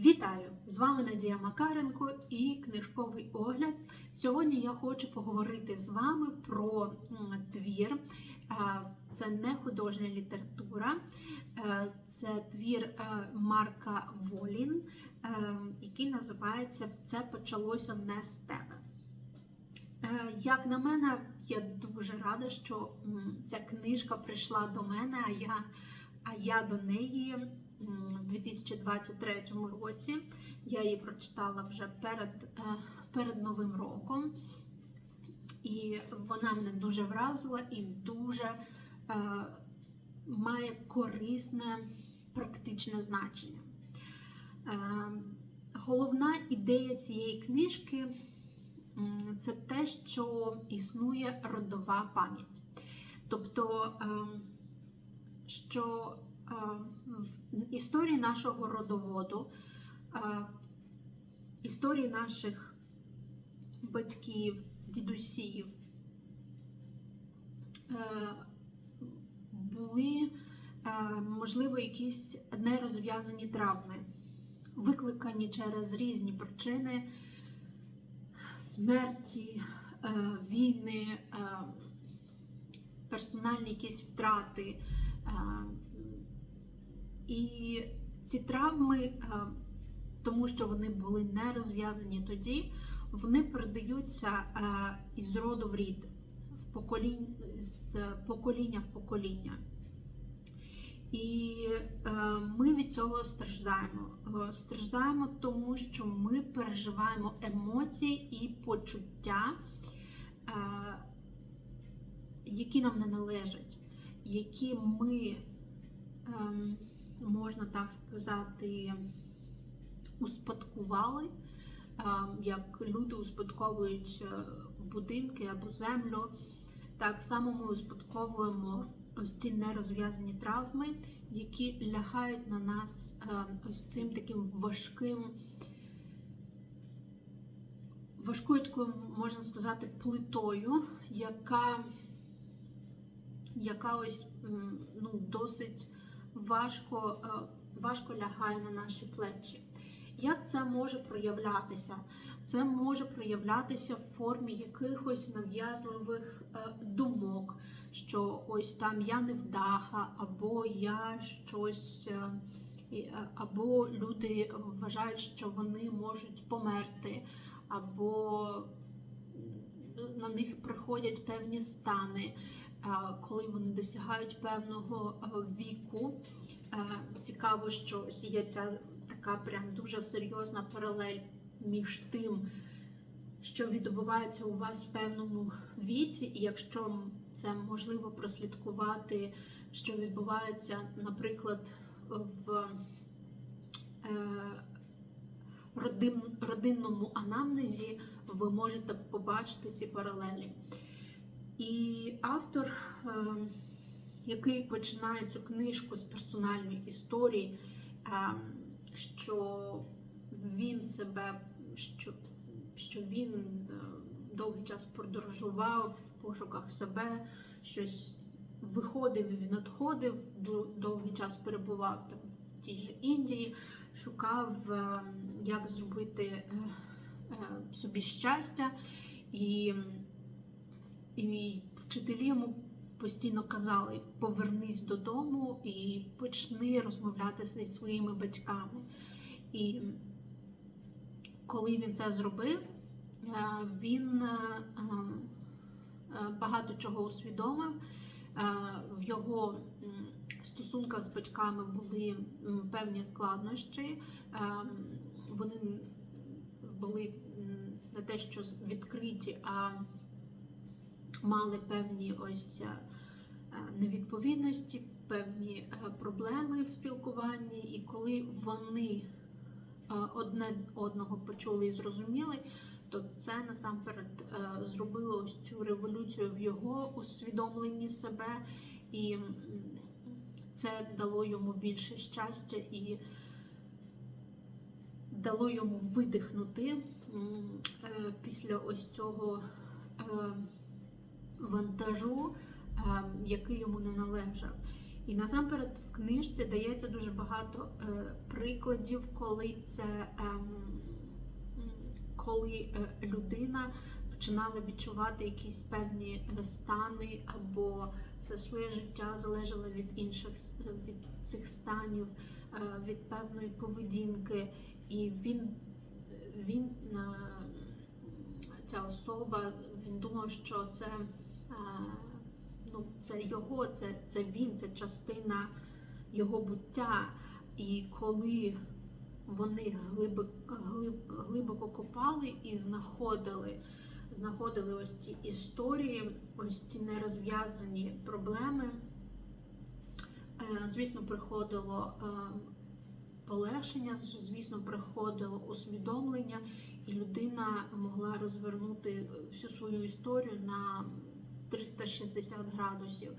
Вітаю! З вами Надія Макаренко і книжковий огляд. Сьогодні я хочу поговорити з вами про твір. Е, Це не художня література, е, це твір е, Марка Волін, який називається Це почалося не з тебе. Як на мене, я дуже рада, що ця книжка прийшла до мене, а я, а я до неї в 2023 році. Я її прочитала вже перед, е, перед Новим роком. І вона мене дуже вразила і дуже е, має корисне практичне значення. Е, головна ідея цієї книжки це те, що існує родова пам'ять. Тобто, е, що історії нашого родоводу, історії наших батьків, дідусів е, були, е, можливо, якісь нерозв'язані травми, викликані через різні причини смерті, е, війни, персональні якісь втрати. І ці травми, е, тому що вони були не розв'язані тоді, вони передаються е, із роду в рід, в поколінь, з покоління в покоління. І е, ми від цього страждаємо. Страждаємо, тому що ми переживаємо емоції і почуття, які нам не належать, які ми, ем, можна так сказати, успадкували, е, як люди успадковують е, будинки або землю. Так само ми успадковуємо ось ці нерозв'язані травми, які лягають на нас е, ось цим таким важким, важкою такою, можна сказати, плитою, яка, яка ось ну, досить важко, е, важко лягає на наші плечі. Як це може проявлятися? Це може проявлятися в формі якихось нав'язливих е, думок, що ось там я невдаха, або я щось, е, або люди вважають, що вони можуть померти, або на них приходять певні стани, коли вони досягають певного е, віку. Е, Цікаво, що ось є ця така прям дуже серйозна паралель між тим, що відбувається у вас в певному віці, і якщо це можливо прослідкувати, що відбувається, наприклад, в е, родин, родинному анамнезі, ви можете побачити ці паралелі. І автор, е, який починає цю книжку з персональної історії, е, що він себе, що, що він е, довгий час подорожував в пошуках себе, щось виходив і надходив, довгий час перебував там в тій же Індії, шукав, як зробити е, е, собі щастя, і, і вчителі йому постійно казали: повернись додому і почни розмовляти зі своїми батьками. І коли він це зробив, е, він е, е, багато чого усвідомив. В його стосунках з батьками були певні складнощі. Вони були не те, що відкриті, а мали певні ось е, е, невідповідності, певні е, проблеми в спілкуванні, і коли вони одне одного почули і зрозуміли, то це насамперед зробило ось цю революцію в його усвідомленні себе, і це дало йому більше щастя і дало йому видихнути після ось цього вантажу, який йому не належав. І насамперед в книжці дається дуже багато е, прикладів, коли це ем, коли е, людина починала відчувати якісь певні е, стани, або все своє життя залежало від інших від цих станів, від певної поведінки, і він він ця особа, він думав, що це, ну, це його, це, це він, це частина його буття. І коли вони глибок, глиб, глибоко копали і знаходили, знаходили ось ці історії, ось ці нерозв'язані проблеми, е, звісно, приходило е, полегшення, звісно, приходило усвідомлення, і людина могла розвернути всю свою історію на 360 градусів.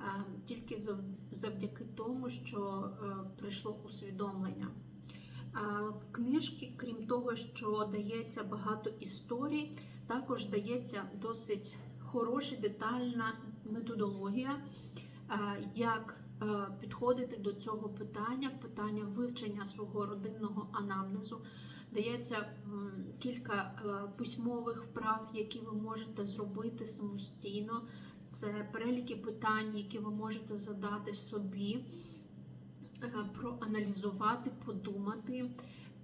е, Тільки завдяки тому, що е, прийшло усвідомлення. Е, В книжці, крім того, що дається багато історій, також дається досить хороша детальна методологія, як підходити до цього питання, питання вивчення свого родинного анамнезу. Дається кілька е, письмових вправ, які ви можете зробити самостійно. Це переліки питань, які ви можете задати собі, е, проаналізувати, подумати.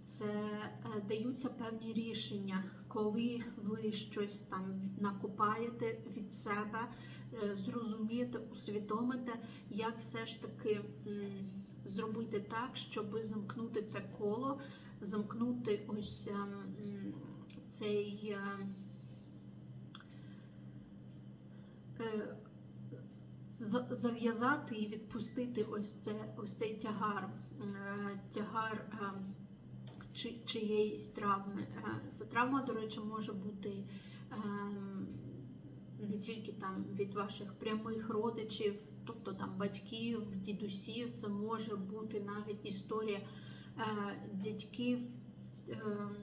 Це е, даються певні рішення, коли ви щось там накопаєте від себе, зрозумієте, усвідомите, як все ж таки зробити так, щоб замкнути це коло, замкнути ось ем, цей. е, е, Зав'язати і відпустити ось це ось цей тягар, е, тягар е, чи, чиєїсь травми. Ця травма, до речі, може бути ем, не тільки там від ваших прямих родичів, тобто там батьків, дідусів, це може бути навіть історія дядьків. ем,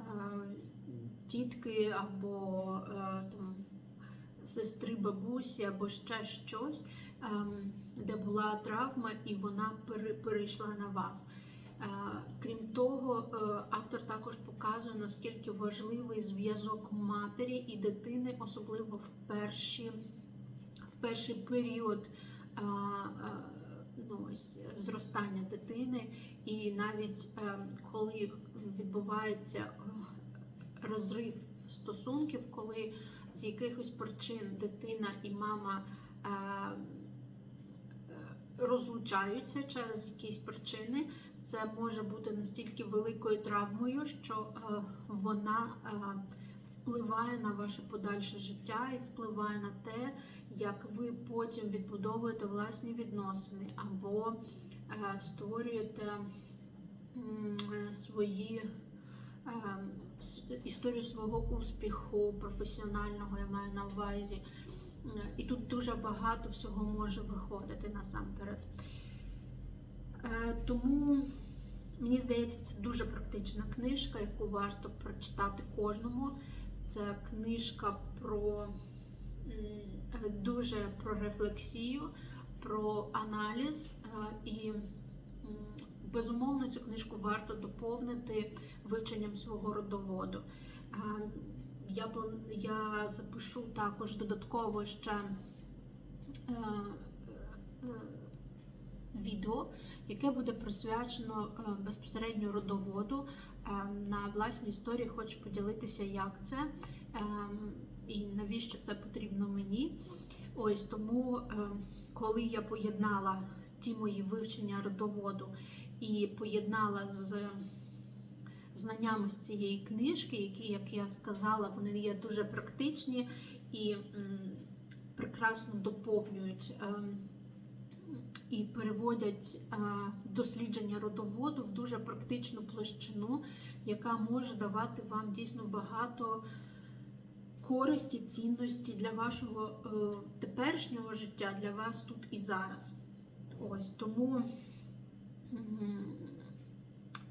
е, Тітки або е, там сестри бабусі, або ще щось, ем, де була травма, і вона перейшла на вас. Е, Крім того, автор також показує, наскільки важливий зв'язок матері і дитини, особливо в перші, в перший період ну, ось, зростання дитини, і навіть е, коли відбувається е, розрив стосунків, коли з якихось причин дитина і мама е, розлучаються через якісь причини, це може бути настільки великою травмою, що вона впливає на ваше подальше життя і впливає на те, як ви потім відбудовуєте власні відносини або е, створюєте е, свої. е, Історію свого успіху професіонального я маю на увазі. І тут дуже багато всього може виходити насамперед. Тому мені здається, це дуже практична книжка, яку варто прочитати кожному. Це книжка про дуже про рефлексію, про аналіз е, і безумовно цю книжку варто доповнити вивченням свого родоводу. Е, Я, я запишу також додатково ще е, відео, яке буде присвячено е, безпосередньо родоводу. Е, На власній історії хочу поділитися, як це е, і навіщо це потрібно мені. Ось тому, е, коли я поєднала ті мої вивчення родоводу і поєднала з знаннями з цієї книжки, які, як я сказала, вони є дуже практичні і прекрасно доповнюють е, і переводять е, дослідження родоводу в дуже практичну площину, яка може давати вам дійсно багато користі, цінності для вашого е, теперішнього життя, для вас тут і зараз. Ось тому.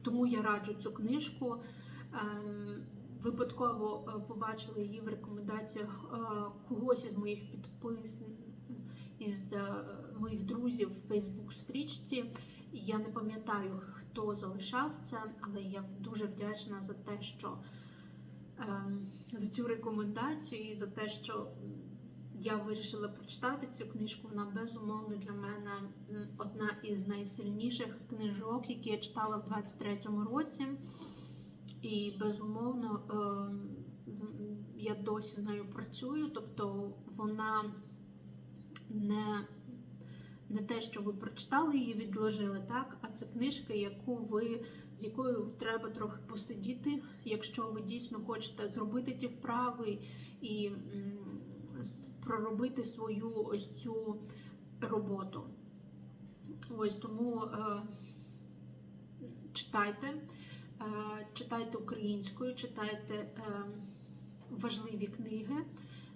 тому я раджу цю книжку. Ем, Випадково е, побачила її в рекомендаціях е, когось із моїх підпис... із е, моїх друзів в Facebook стрічці. Я не пам'ятаю, хто залишав це, але я дуже вдячна за те, що ем, за цю рекомендацію і за те, що я вирішила прочитати цю книжку. Вона безумовно для мене одна із найсильніших книжок, які я читала в 23-му році. І безумовно ем, я досі з нею працюю, тобто вона не, не те, що ви прочитали її, відложили, так, а це книжка, яку ви, з якою треба трохи посидіти, якщо ви дійсно хочете зробити ті вправи і проробити свою ось цю роботу. Ось тому е, читайте, е, читайте українською, читайте е, важливі книги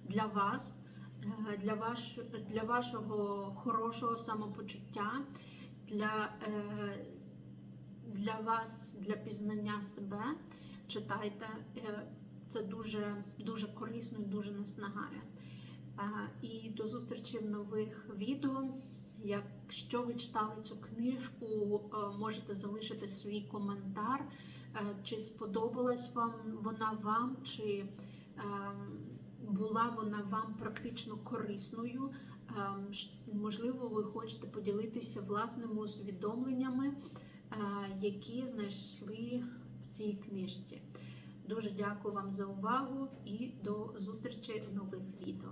для вас, для, ваш, для вашого хорошого самопочуття, для, е, для вас, для пізнання себе. Читайте. Е, Це дуже, дуже корисно і дуже наснагає. Е, І до зустрічі в нових відео. Якщо ви читали цю книжку, е, можете залишити свій коментар, е, чи сподобалась вам вона вам, чи ем, була вона вам практично корисною. Ем, Можливо, ви хочете поділитися власними усвідомленнями, е, які знайшли в цій книжці. Дуже дякую вам за увагу і до зустрічі в нових відео.